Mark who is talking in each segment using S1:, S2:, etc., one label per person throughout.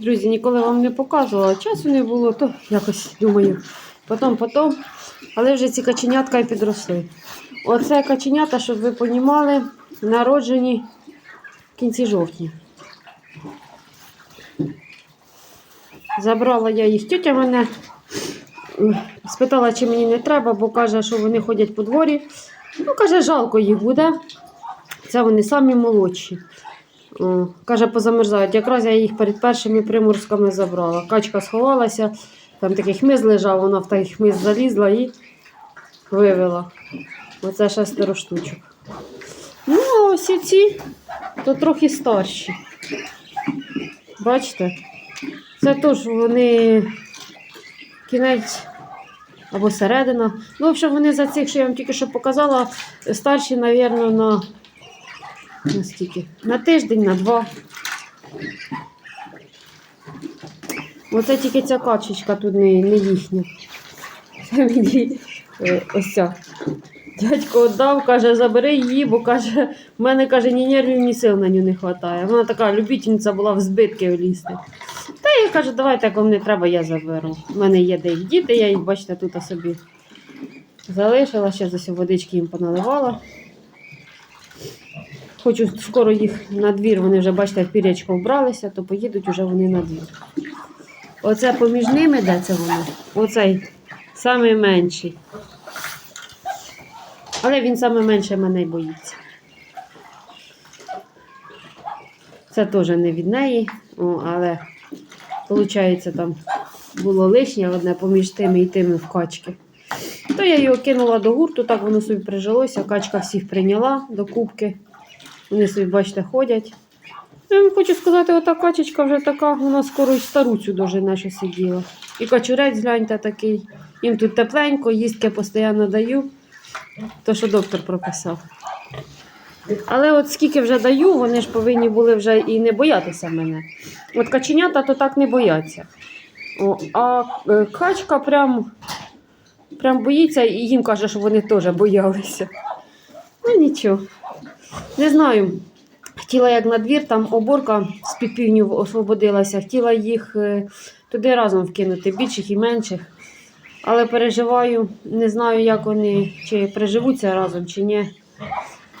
S1: Друзі, ніколи вам не показувала. Часу не було, то якось думаю. Потім, потім. Але вже ці каченятка і підросли. Оце каченята, щоб ви понімали, народжені в кінці жовтня. Забрала я їх. Тетя мене спитала, чи мені не треба, бо каже, що вони ходять по дворі. Ну, каже, жалко їх буде. Це вони самі молодші. Каже, позамерзають. Якраз я їх перед першими приморозками забрала. Качка сховалася, там такий хмиз лежав, вона в той хмиз залізла і вивела. Оце шестеро штучок. Ну, а ось ці, то трохи старші. Бачите? Це теж вони кінець або середина. Ну, в общем, вони за цих, що я вам тільки що показала, старші, мабуть, на на скільки? На тиждень, на два. Оце тільки ця качечка тут не, не їхня. Це мені е, ось ця. Дядько віддав, каже, забери її, бо каже, в мене каже, ні нервів, ні сил на нього не вистачає. Вона така любительниця була в збитки влізти. Та я кажу, давайте, як вам не треба, я заберу. У мене є де їх діти, я їх, бачите, тут собі залишила, ще ось водички їм поналивала. Хочу скоро їх на двір, вони вже, бачите, в пірячко вбралися, то поїдуть вже вони на двір. Оце поміж ними, де це воно? Оцей самий менший. Але він саме менше мене боїться. Це теж не від неї, о, але виходить, там було лишнє одне поміж тими і тими в качки. То я його кинула до гурту, так воно собі прижилося. Качка всіх прийняла до кубки. Вони собі, бачите, ходять. Я вам хочу сказати, ота качечка вже така, вона скоро й стару цю дожине, що сиділа. І качурець, гляньте, такий. Їм тут тепленько, їстки постійно даю. То, що доктор прописав. Але от скільки вже даю, вони ж повинні були вже і не боятися мене. От каченята то так не бояться. О, а е, качка прям, прям боїться і їм каже, що вони теж боялися. Ну нічого. Не знаю. Хотіла як на двір, там оборка з півнів освободилася, хотіла їх е, туди разом вкинути, більших і менших. Але переживаю, не знаю, як вони чи приживуться разом, чи ні.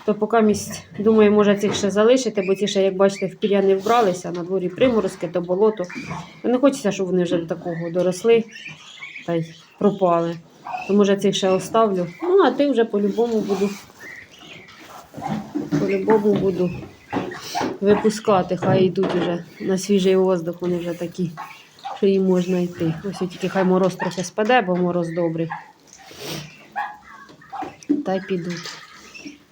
S1: То поки місць, думаю, може цих ще залишити, бо ці ще, як бачите, в пір'я не вбралися, на дворі приморозки, то болото. Не хочеться, щоб вони вже до такого доросли та й пропали. То може цих ще оставлю. Ну, а ти вже по-любому буду. По-любому буду випускати, хай йдуть вже на свіжий воздух, вони вже такі, що їм можна йти. Ось тільки хай мороз трохи спаде, бо мороз добрий. Та й підуть.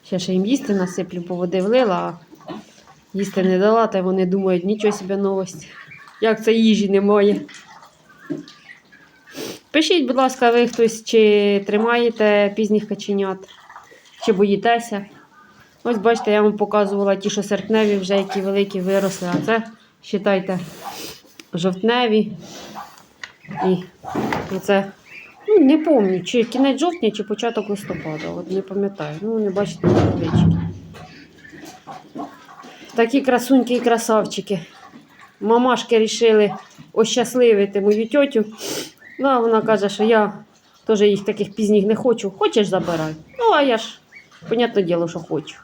S1: Ще ще їм їсти насиплю, бо води влила, а їсти не дала, та вони думають, нічого собі новость. Як це їжі немає. Пишіть, будь ласка, ви хтось, чи тримаєте пізніх каченят, чи боїтеся. Ось бачите, я вам показувала ті, що серпневі, вже які великі виросли, а це, вважайте, жовтневі. І оце, ну, не пам'ятаю, чи кінець жовтня, чи початок листопада. От не пам'ятаю. Ну, не бачите, невеличкі. Такі красуньки і красавчики. Мамашки вирішили ощасливити мою тьотю. Ну, а вона каже, що я теж їх таких пізніх не хочу. Хочеш забирай. Ну, а я ж, Понятне діло, що хочу.